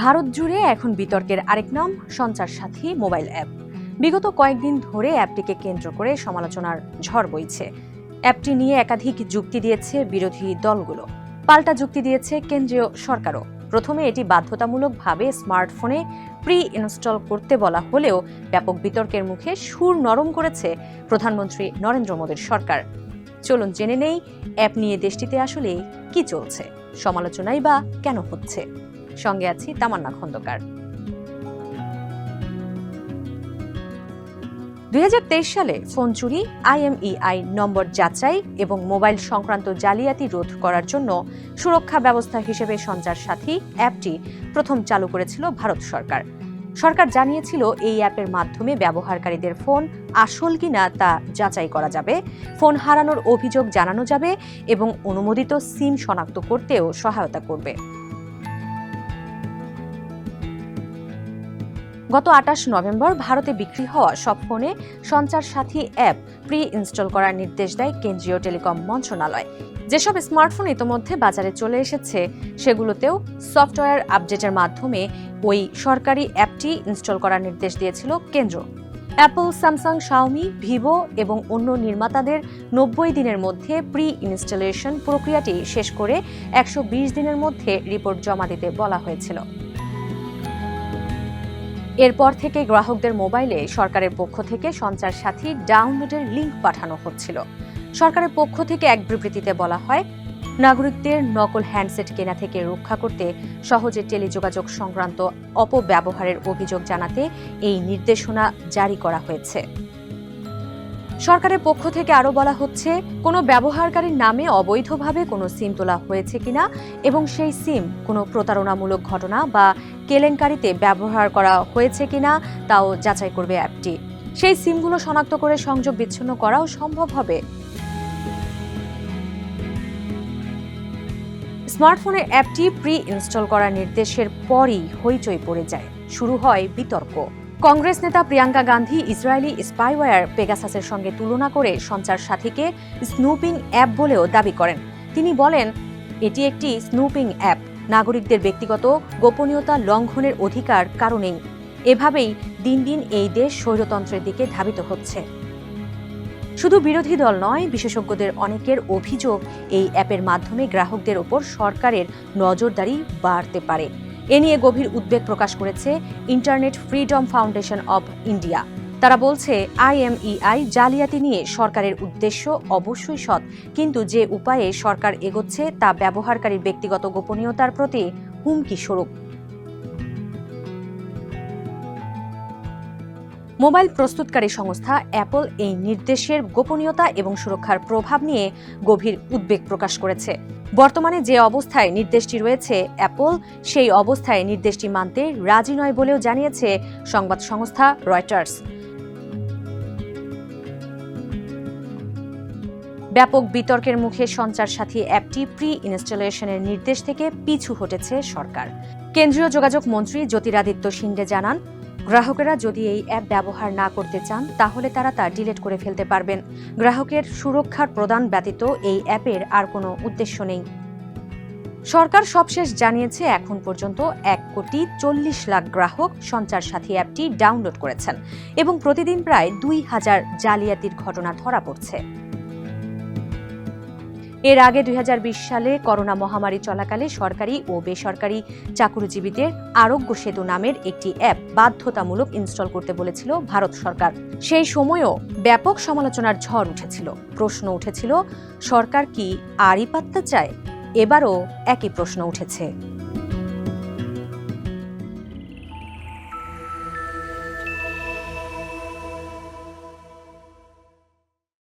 ভারত জুড়ে এখন বিতর্কের আরেক নাম, সঞ্চার সাথী মোবাইল অ্যাপ। বিগত কয়েকদিন ধরে অ্যাপটিকে কেন্দ্র করে সমালোচনার ঝড় বইছে। অ্যাপটি নিয়ে একাধিক যুক্তি দিয়েছে বিরোধী দলগুলো। পাল্টা যুক্তি দিয়েছে কেন্দ্রীয় সরকারও। প্রথমে এটি বাধ্যতামূলকভাবে স্মার্টফোনে প্রি ইনস্টল করতে বলা হলেও ব্যাপক বিতর্কের মুখে সুর নরম করেছে প্রধানমন্ত্রী নরেন্দ্র মোদীর সরকার। চলুন জেনে নেই, অ্যাপ নিয়ে দেশটিতে আসলে কি চলছে, সমালোচনাই বা কেন হচ্ছে? সঙ্গে আছি তামান্না খন্দকার। দুই হাজার তেইশ সালে ফোন চুরি, আইএমইআই নম্বর যাচাই এবং মোবাইল সংক্রান্ত জালিয়াতি রোধ করার জন্য সুরক্ষা ব্যবস্থা হিসেবে সঞ্চার সাথী অ্যাপটি প্রথম চালু করেছিল ভারত সরকার। সরকার জানিয়েছিল এই অ্যাপের মাধ্যমে ব্যবহারকারীদের ফোন আসল কিনা তা যাচাই করা যাবে, ফোন হারানোর অভিযোগ জানানো যাবে এবং অনুমোদিত সিম শনাক্ত করতেও সহায়তা করবে। গত আটাশ নভেম্বর ভারতে বিক্রি হওয়া সব ফোনে সঞ্চার সাথী অ্যাপ প্রি ইনস্টল করার নির্দেশ দেয় কেন্দ্রীয় টেলিকম মন্ত্রণালয়। যেসব স্মার্টফোন ইতোমধ্যে বাজারে চলে এসেছে, সেগুলোতেও সফটওয়্যার আপডেটের মাধ্যমে ওই সরকারি অ্যাপটি ইনস্টল করার নির্দেশ দিয়েছিল কেন্দ্র। অ্যাপল স্যামসাং শাওমি ভিভো এবং অন্য নির্মাতাদের নব্বই দিনের মধ্যে প্রি ইনস্টলেশন প্রক্রিয়াটি শেষ করে একশো বিশ দিনের মধ্যে রিপোর্ট জমা দিতে বলা হয়েছিল। এরপর থেকে গ্রাহকদের মোবাইলে সরকারের পক্ষ থেকে সঞ্চার সাথী ডাউনলোডের লিঙ্ক পাঠানো হচ্ছিল। সরকারের পক্ষ থেকে এক বিবৃতিতে বলা হয়, নাগরিকদের নকল হ্যান্ডসেট কেনা থেকে রক্ষা করতে সহজে টেলিযোগাযোগ সংক্রান্ত অপব্যবহারের অভিযোগ জানাতে এই নির্দেশনা জারি করা হয়েছে। সরকারের পক্ষ থেকে আরও বলা হচ্ছে, কোনো ব্যবহারকারীর নামে অবৈধভাবে কোনো সিম তোলা হয়েছে কিনা এবং সেই সিম কোনো প্রতারণামূলক ঘটনা বা কেলেঙ্কারিতে ব্যবহার করা হয়েছে কিনা তাও যাচাই করবে অ্যাপটি। সেই সিমগুলো শনাক্ত করে সংযোগ বিচ্ছিন্ন করাও সম্ভব হবে। স্মার্টফোনে অ্যাপটি প্রি ইনস্টল করার নির্দেশের পরই হইচই পড়ে যায়। শুরু হয় বিতর্ক। কংগ্রেস নেতা প্রিয়াঙ্কা গান্ধী ইসরায়েলি স্পাইওয়্যার পেগাসাসের সঙ্গে তুলনা করে সঞ্চার সাথীকে স্নুপিং অ্যাপ বলেও দাবি করেন। তিনি বলেন, এটি একটি স্নুপিং অ্যাপ। নাগরিকদের ব্যক্তিগত গোপনীয়তা লঙ্ঘনের অধিকার কারণেই। এভাবেই দিন দিন এই দেশ স্বৈরতন্ত্রের দিকে ধাবিত হচ্ছে। শুধু বিরোধী দল নয়, বিশেষজ্ঞদের অনেকের অভিযোগ এই অ্যাপের মাধ্যমে গ্রাহকদের ওপর সরকারের নজরদারি বাড়তে পারে। এ নিয়ে গভীর উদ্বেগ প্রকাশ করেছে Internet Freedom Foundation of India. তারা বলছে, আইএমইআই জালিয়াতি নিয়ে সরকারের উদ্দেশ্য অবশ্যই সৎ, কিন্তু যে উপায়ে সরকার এগোচ্ছে তা ব্যবহারকারীর ব্যক্তিগত গোপনীয়তার প্রতি হুমকি স্বরূপ মোবাইল প্রস্তুতকারী সংস্থা অ্যাপল এই নির্দেশের গোপনীয়তা এবং সুরক্ষার প্রভাব নিয়ে গভীর উদ্বেগ প্রকাশ করেছে। বর্তমানে যে অবস্থায় নির্দেশটি রয়েছে অ্যাপল, সেই অবস্থায় নির্দেশটি মানতে রাজি নয় বলেও জানিয়েছে সংবাদ সংস্থা রয়টার্স। ব্যাপক বিতর্কের মুখে সঞ্চার সাথী অ্যাপটি প্রি ইনস্টলেশনের নির্দেশ থেকে পিছু হটেছে সরকার। কেন্দ্রীয় যোগাযোগ মন্ত্রী জ্যোতিরাদিত্য সিন্ডে জানান গ্রাহকেরা যদি এই অ্যাপ ব্যবহার না করতে চান, তাহলে তারা তা ডিলিট করে ফেলতে পারবেন। গ্রাহকের সুরক্ষার প্রদান ব্যতীত এই অ্যাপের আর কোনো উদ্দেশ্য নেই। সরকার সবশেষ জানিয়েছে, এখন পর্যন্ত এক কোটি চল্লিশ লাখ গ্রাহক সঞ্চার সাথী অ্যাপটি ডাউনলোড করেছেন এবং প্রতিদিন প্রায় দুই হাজার জালিয়াতির ঘটনা ধরা পড়ছে। এর আগে দুই হাজার বিশ সালে করোনা মহামারী চলাকালে সরকারি ও বেসরকারি চাকুরিজীবীদের আরোগ্য সেতু নামের একটি অ্যাপ বাধ্যতামূলক ইনস্টল করতে বলেছিল ভারত সরকার। সেই সময়ও ব্যাপক সমালোচনার ঝড় উঠেছিল। প্রশ্ন উঠেছিল, সরকার কি আড়ি পাত্তা চায়? এবারও একই প্রশ্ন উঠেছে।